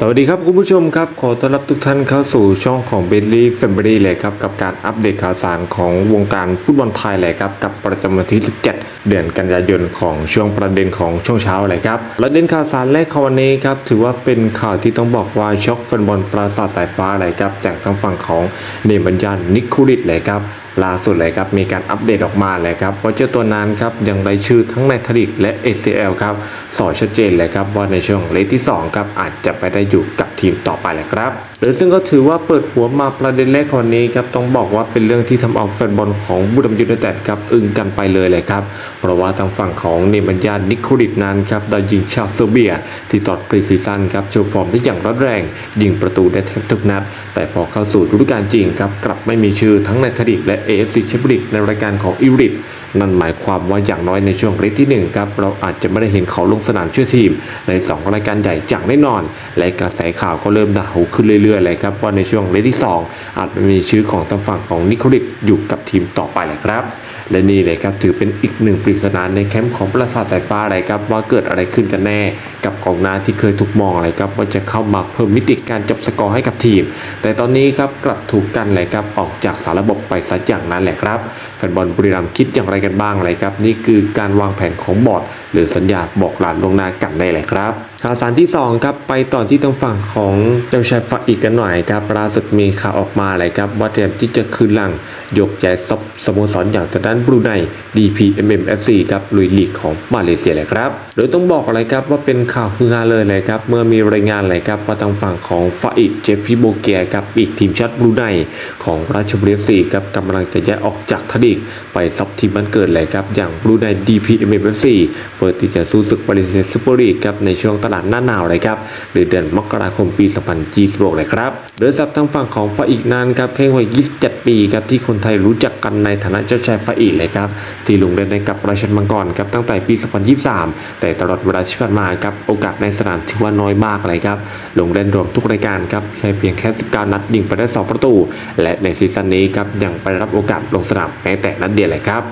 สวัสดีครับคุณผู้ชมครับขอต้อนรับทุกท่านเข้าสู่ช่องของ b e n l y f a m i l y เลยครับกับการอัปเดตข่าวสารของวงการฟุตบอลไทยเลยครับกับประจำวันที่ 17 เดือนกันยายนของช่วงประเด็นของช่วงเช้าเลยครับประเด็นข่าวสารแรกของวันนี้ครับถือว่าเป็นข่าวที่ต้องบอกว่าช็อกแฟนบอลปราสาทสายฟ้าเลยครับจากทางฝั่งของเนมันยานนิคูลิตเลยครับ ล่าสุดเลยครับมีการอัปเดตออกมาเลยครับว่าเจ้าตัวนั้นครับยังได้ชื่อทั้งในทลิกและ ACL ครับสอชัดเจนเลยครับว่าในช่วงเลขที่2ครับอาจจะไปได้อยู่กับทีมต่อไปแหละครับหรือซึ่งก็ถือว่าเปิดหัวมาประเด็นแรกวันนี้ครับต้องบอกว่าเป็นเรื่องที่ทำเอาแฟนบอลของบุรีรัมย์ยูไนเต็ดครับอึ้งกันไปเลยเลยครับเพราะว่าทางฝั่งของเนมันยานนิโคลิตนั้นครับได้ยิงชาวเซอร์เบีย ที่ตอดปรีซีซั่นครับโชว์ฟอร์มได้อย่างร้อนแรง ยิงประตูได้แทบทุกนัด แต่พอเข้าสู่ฤดูกาลจริงครับกลับไม่มีชื่อทั้งในทลิกและ AFC แชมเปี้ยนลีกในรายการของอิริตนั่นหมายความว่าอย่างน้อยในช่วงเลกที่1ครับเราอาจจะไม่ได้เห็นเขาลงสนามช่วยทีม ใน 2 รายการใหญ่อย่างแน่นอน และกระแสข่าวก็เริ่มด่าหูขึ้นเรื่อยๆเลยครับว่าในช่วงเลกที่ 2 อาจม่มีชื่อของทางฝั่งของนิโคลิตอยู่กับ ทีมต่อไปเลยครับ และนี่เลยครับถือเป็นอีกหนึ่งปริศนาในแคมป์ของปราสาทสายฟ้าอะไรครับว่าเกิดอะไรขึ้นกันแน่ กับกองหน้าที่เคยถูกมองอะไรครับว่าจะเข้ามาเพิ่มมิติการจับสกอร์ให้กับทีม แต่ตอนนี้ครับกลับถูกกันเลยครับออกจากสารระบบไปซะอย่างนั้นแหละครับแฟนบอลบุรีรัมย์คิดอย่างไรกันบ้างอะไรครับ นี่คือการวางแผนของบอร์ดหรือสัญญาบอกลาลวงหน้ากันได้เลยครับข่าวสารที่2ครับไปต่อที่ทางฝั่งของเจ้าชายฟาอีกกันหน่อยครับล่าสุดมีข่าวออกมาเลยครับว่าเตรียมที่จะคืนหลังยกใจซับสโมสรอย่างทางด้านบรูไน DPMMFC ครับลุยลีกของมาเลเซียเลยครับ โดยต้องบอกอะไรครับว่าเป็นข่าวฮือฮาเลยเลยครับ เมื่อมีรายงานเลยครับว่าทางฝั่งของฟาอิเจฟฟี่โบเกียครับอีกทีมชาติบรูไนของราชบุรี FC ครับกำลังจะย้ายออกจากทลีกไปซับทีมบ้านเกิดเลยครับอย่างบรูไน DPMMFC เปิดที่จะสู้ศึกมาเลเซียซูเปอร์ลีกครับในช่วงตลาดหน้าหนาวเลยครับหรือเดือนมกราคมปี 2026เลยครับโดยสับทางฝั่งของฟาอิกนั้นครับแค่วัย 27 ปีครับที่คนไทยรู้จักกันในฐานะเจ้าชายฟาอิเลยครับที่ลงเล่นในกับราชันมังกรครับตั้งแต่ปี 2023 แต่ตลอดเวลาที่ผ่านมาครับโอกาสในสนามถือว่าน้อยมากเลยครับลงเล่นรวมทุกรายการครับแค่เพียงแค่ 19 นัดยิงไปได้ 2 ประตู และในซีซั่นนี้ครับยังไปรับโอกาสลงสนามแม้แต่นัดเดียวเลยครับ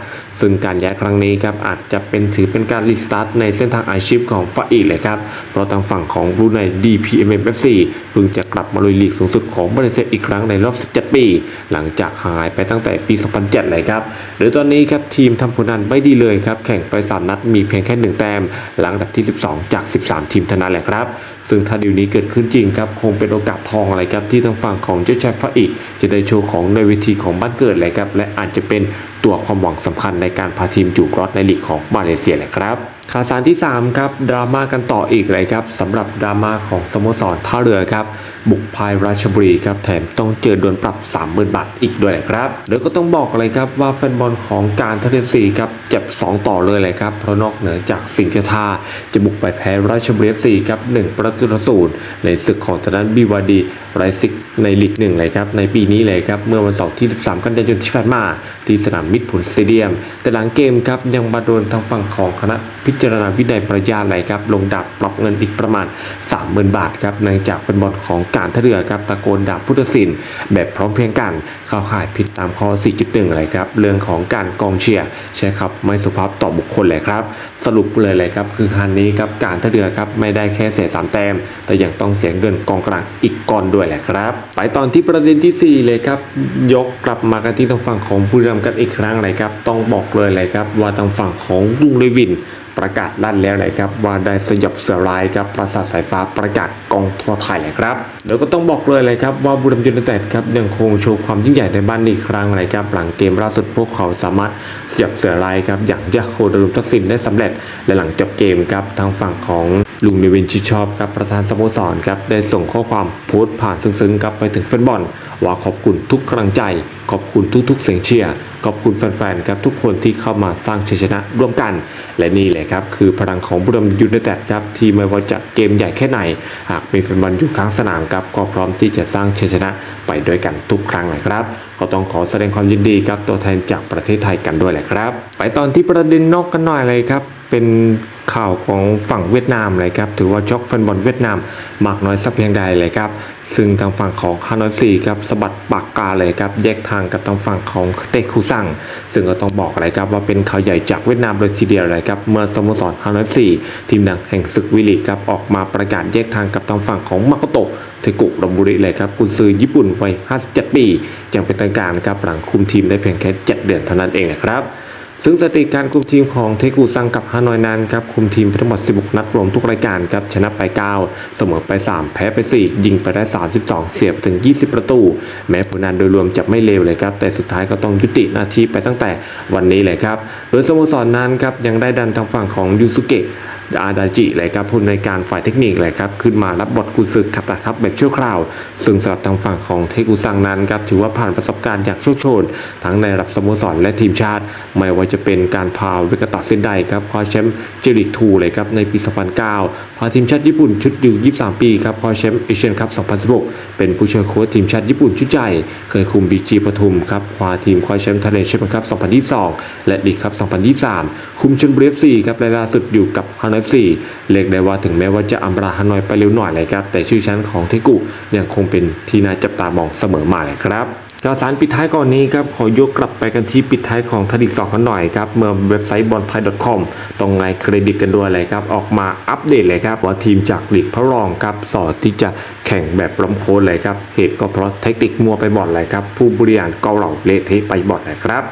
ซึ่งการย้ายครั้งนี้ครับอาจจะเป็นถือเป็นการรีสตาร์ทในเส้นทางอาชีพของฟาอิเลยครับเพราะทางฝั่งของบรูไน DPMFC เพิ่งจะกลับมาลุยลีกสูงสุดของมาเลเซียอีกครั้งในรอบ 17 ปี หลังจากหายไปตั้งแต่ปี2007 เลยครับโดยตอนนี้ครับทีมทำผลงานไม่ดีเลยครับแข่งไป 3 นัดมีเพียงแค่ 1 แต้ม หลังอันดับที่ 12 จาก 13 ทีมเท่านั้นแหละครับ ซึ่งถ้าดีลนี้เกิดขึ้นจริงครับคงเป็นโอกาสทองอะไรครับที่ทางฝั่งของเจ้าชายฟาอิกจะได้โชว์ของในเวทีของบ้านเกิดเลยครับและอาจจะเป็นตัวความหวังสำคัญในการพาทีมอยู่รอดในลีกของมาเลเซียแหละครับ ข่าวสารที่ 3 ครับดราม่ากันต่ออีกเลยครับสำหรับดราม่าของสโมสรท่าเรือครับบุกพายราชบุรีครับแถมต้องเจอโดนปรับ 30,000 บาทอีกด้วยนะครับเดี๋ยวก็ต้องบอกเลยครับว่าแฟนบอลของการทะเลซีครับเจ็บ 2 ต่อเลยเลยครับเพราะนอกเหนือจากสิงห์ท่าจะบุกไปแพ้ราชบุรีเอฟซีครับ1ประตูต่อศูนย์ในศึกของทางด้นบีวาดีไรซิกในลีกหนึ่งเลยครับในปีนี้เลยครับเมื่อวันเสาร์ที่ 13 กันยายนที่ผ่านมาที่สนามมิตรผลสเตเดียม แต่หลังเกมครับยังมาโดนทางฝั่งของคณะพิจารณาวินัยประยาไหลครับลงดาบปรับเงินอีกประมาณ 30,000 บาทครับเนื่องจากแฟนบอลของการท่าเรือครับตะโกนด่าผู้ตัดสิน แบบพร้อมเพรียงกัน เข้าข่ายผิดตามข้อ 4.1เลยครับเรื่องของการกองเชียร์ใช้ครับไม่สุภาพต่อบุคคลเลยครับ สรุปเลยเลยครับคือคันนี้ครับการท่าเรือครับไม่ได้แค่เสียสามแต้มแต่ยังต้องเสียเงินกองกลางอีกก้อนด้วยแหละครับ ไปตอนที่ประเด็นที่ 4 เลยครับยกกลับมากันที่ทางฝั่งของบุรีรัมย์กันอีกครั้งเลยครับต้องบอกเลยเลยครับว่าทางฝั่งของลุงเลวิน ประกาศลั่นแล้วเลยครับว่าได้สยบเสือร้ายครับประสาทสายฟ้าประกาศกองทัวไทยเลยครับแล้วก็ต้องบอกเลยเลยครับว่าบุรีรัมย์ยูไนเต็ดครับยังคงโชว์ความยิ่งใหญ่ในบ้านอีกครั้งเลยครับหลังเกมล่าสุดพวกเขาสามารถเสียบเสือร้ายครับอย่างยาโคดารุมทักษิณได้สำเร็จและหลังจบเกมครับทางฝั่งของลุงเนวินชิดชอบครับประธานสโมสรครับได้ส่งข้อความโพสต์ผ่านซึ้งๆครับไปถึงแฟนบอลว่าขอบคุณทุกกำลังใจ ขอบคุณทุกๆ เสียงเชียร์ขอบคุณแฟนๆครับทุกคนที่เข้ามาสร้างชัยชนะร่วมกัน และนี่แหละครับคือพลังของบุรีรัมย์ยูไนเต็ดครับที่ไม่ว่าจะเกมใหญ่แค่ไหน หากมีแฟนบอลอยู่ข้างสนามครับก็พร้อมที่จะสร้างชัยชนะไปด้วยกันทุกครั้งเลยครับก็ต้องขอแสดงความยินดีครับตัวแทนจากประเทศไทยกันด้วยแหละครับ ไปตอนที่ประเด็นนอกกันหน่อยเลยครับเป็น ข่าวของฝั่งเวียดนามเลยครับถือว่าช็อกแฟนบอลเวียดนามมากน้อยสักเพียงใดเลยครับซึ่งทางฝั่งของฮานอยซีครับสะบัดปากกาเลยครับแยกทางกับทางฝั่งของเตคูซังซึ่งก็ต้องบอกเลยครับว่าเป็นข่าวใหญ่จากเวียดนามเลยทีเดียวเลยครับเมื่อสโมสรฮานอยซีทีมดังแห่งศึกวิลีครับออกมาประกาศแยกทางกับทางฝั่งของมาโกโตะเทกุรบุริเลยครับกุนซือญี่ปุ่นวัย57 ปียังเป็นทางการครับหลังคุมทีมได้เพียงแค่ 7 เดือนเท่านั้นเองนะครับ ซึ่งสถิติการคุมทีมของเทกูซังกับฮานอยนั้นครับคุมทีมไปทั้งหมด 16 นัดรวมทุกรายการครับชนะไป 9 เสมอไป 3 แพ้ไป 4 ยิงไปได้ 32 เสียบถึง 20 ประตู แม้ผลงานโดยรวมจะไม่เลวเลยครับ แต่สุดท้ายก็ต้องยุติหน้าที่ไปตั้งแต่วันนี้เลยครับ โดยสโมสรนั้นครับยังได้ดันทางฝั่งของยูสุเกะ อาดาจิเลยครับผู้ในการฝ่ายเทคนิคเลยครับขึ้นมารับบทกุนซือขับตาทัพแบบชั่วคราว ซึ่งสำหรับทางฝั่งของเทกุซังนั้นครับถือว่าผ่านประสบการณ์อย่างโชคโชน ทั้งในระดับสโมสรและทีมชาติ ไม่ว่าจะเป็นการพาเวกาตาเซนไดครับคว้าแชมป์เจลิกทูเลยครับในปี 2009 พาทีมชาติญี่ปุ่นชุดยู23 ปีครับคว้าแชมป์เอเชียนคัพ 2016 เป็นผู้ช่วยโค้ชทีมชาติญี่ปุ่นชุดใหญ่เคยคุมบีจีปทุมครับคว้าทีมคว้าแชมป์ทยแลแชมปี้ยนคัพ 2022 และลีกคัพ 2023 คุมชลบุรีเอฟซีครับและล่าสุดอยู่กับฮานเอฟซีเรียกได้ว่าถึงแม้ว่าจะอำลาฮานอยไปเร็วหน่อยเลยครับ แต่ชื่อชั้นของเทกุยังคงเป็นที่น่าจับตามองเสมอมาเลยครับข่าวสารปิดท้ายก่อนนี้ครับขอยกกลับไปกันที่ปิดท้ายของทัดิกสองกันหน่อยครับเมื่อเว็บไซต์บอลไทย .com ต้องไงเครดิตกันด้วยเลยครับ ออกมาอัปเดตเลยครับ ว่าทีมจากลีกพระรองครับสอดที่จะแข่งแบบล้มโค้นเลยครับ เหตุก็เพราะเทคนิคมัวไปบอดเลยครับ ผู้บริหารเกาเหล่าเละเทะไปบอดเลยครับ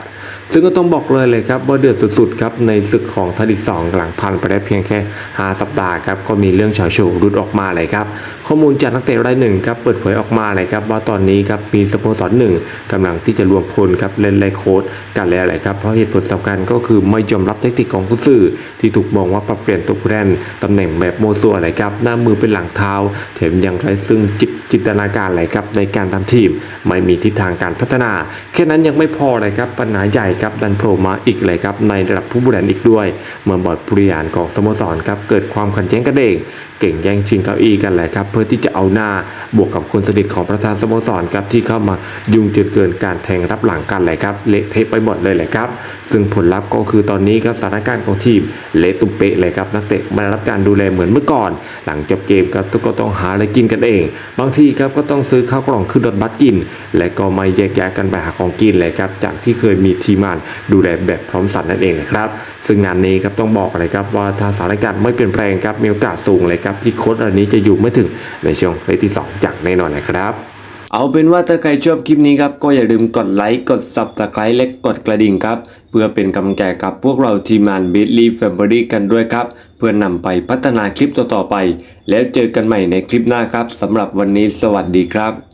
ซึ่งก็ต้องบอกเลยเลยครับว่าเดือดสุดๆครับในศึกของทัดิสองหลังพันไปได้เพียงแค่ 5 สัปดาห์ครับก็มีเรื่องเฉาโฉวรุดออกมาเลยครับข้อมูลจากนักเตะรายหนึ่งครับเปิดเผยออกมาเลยครับว่าตอนนี้ครับมีสโมสรหนึ่งกำลังที่จะรวมพลครับเล่นไล่โค้ดกันแล้วเลยครับเพราะเหตุผลสำคัญก็คือไม่ยอมรับเทคนิคของผู้สื่อ ที่ถูกมองว่าปรับเปลี่ยนตัวผู้เล่นตำแหน่งแบบโมซัวเลยครับหน้ามือเป็นหลังเท้าแถมยังไร้ซึ่งจิตจินตนาการเลยครับในการทำทีม ไม่มีทิศทางการพัฒนา แค่นั้นยังไม่พอเลยครับปัญหาใหญ่ครับดันโผล่มาอีกเลยครับในระดับผู้บริหารอีกด้วย เมื่อบอร์ดผู้บริหารของสโมสรครับเกิดความขัดแย้งกันเองเก่งแย่งชิงเก้าอี้กันแหละครับเพื่อที่จะเอาหน้าบวกกับคนสนิทของประธานสโมสรครับที่เข้ามายุ่งจนเกินการแทงรับหลังกันเลยครับเละเทะไปหมดเลยแหละครับ ซึ่งผลลัพธ์ก็คือตอนนี้ครับสถานการณ์ของทีมเละตุเปะเลยครับนักเตะไม่รับการดูแลเหมือนเมื่อก่อน หลังจบเกมครับทุก็ต้องหาอะไรกินกันเอง บางทีครับก็ต้องซื้อข้าวกล่องขึ้นรถบัสกิน และก็ไม่แยกย้ายกันไปหาของกินเลยครับจากที่เคยมีทีมงานดูแลแบบพร้อมสันนั่นเองนะครับ ซึ่งงานนี้ครับต้องบอกเลยครับว่าถ้าสถานการณ์ไม่เปลี่ยนแปลงครับมีโอกาสสูงเลยครับที่โค้ชอันนี้จะอยู่ไม่ถึงในช่วงเลขที่2อย่างแน่นอนนะครับเอาเป็นว่าถ้าใครชอบคลิปนี้ครับก็อย่าลืมกดไลค์กด subscribe และกดกระดิ่งครับ เพื่อเป็นกำลังใจกับพวกเราทีมงาน b i t l y Family กันด้วยครับ เพื่อนำไปพัฒนาคลิปต่อๆไป แล้วเจอกันใหม่ในคลิปหน้าครับสำหรับวันนี้สวัสดีครับ